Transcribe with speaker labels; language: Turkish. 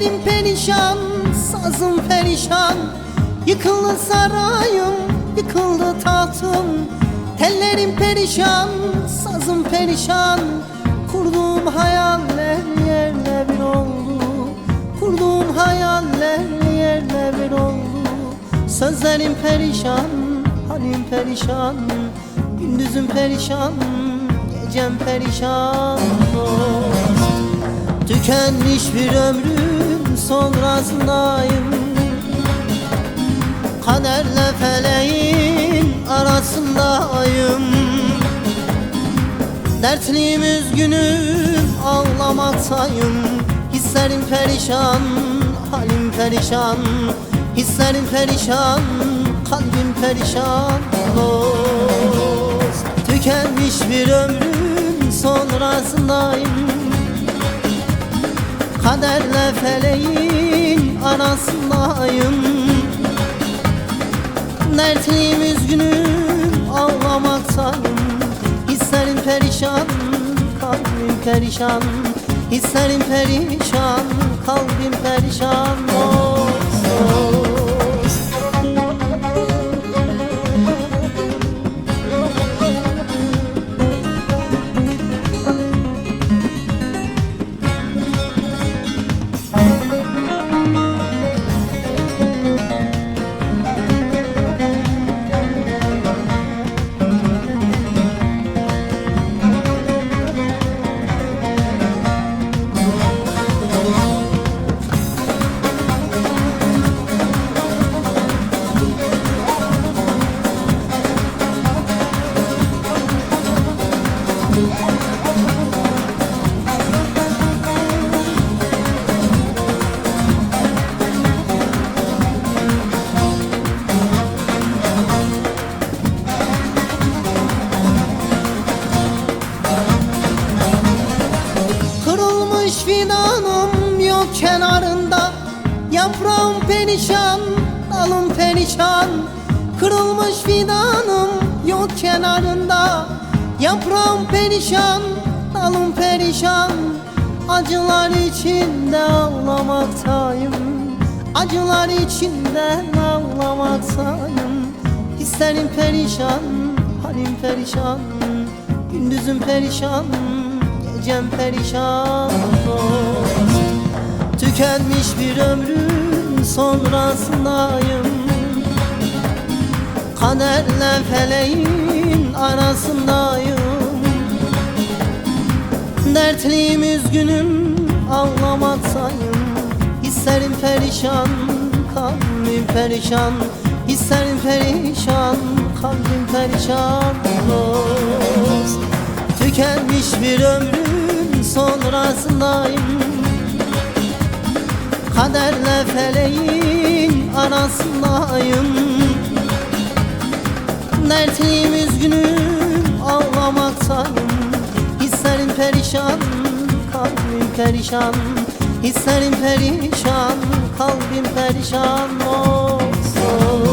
Speaker 1: perişan, sazım perişan. Yıkıldı sarayım, yıkıldı tahtım. Tellerim perişan, sazım perişan. Kurduğum hayaller yerle bir oldu. Kurduğum hayaller yerle bir oldu. Sözlerim perişan, halim perişan. Gündüzüm perişan, gecem perişan. Tükenmiş bir ömrün sonrasındayım. Kaderle feleğin arasındayım Dertliyim üzgünüm ağlamaktayım Hislerim perişan, halim perişan. Hislerim perişan, kalbim perişan. Dost Tükenmiş bir ömrün sonrasındayım Kaderle feleğin arasındayım. Dertliyim üzgünüm ağlamaktayım Hislerim perişan, kalbim perişan. Hislerim perişan, Kırılmış fidanım yok kenarında. Yaprağım perişan, dalım perişan. Kırılmış fidanım yok kenarında Yaprağım perişan, dalım perişan. Acılar içinde ağlamaktayım. Acılar içinde ağlamaktayım. Hislerim perişan, halim perişan. Gündüzüm perişan, gecem perişan. Tükenmiş bir ömrün sonrasındayım. Kaderle feleğin arasındayım. Dertliyim üzgünüm ağlamaktayım Hislerim perişan, kalbim perişan. Hislerim perişan, kalbim perişan dost Tükenmiş bir ömrün sonrasındayım. Kaderle feleğin arasındayım Dertliyim üzgünüm ağlamaktayım Hislerim perişan, kalbim perişan. Hislerim perişan, kalbim perişan olsun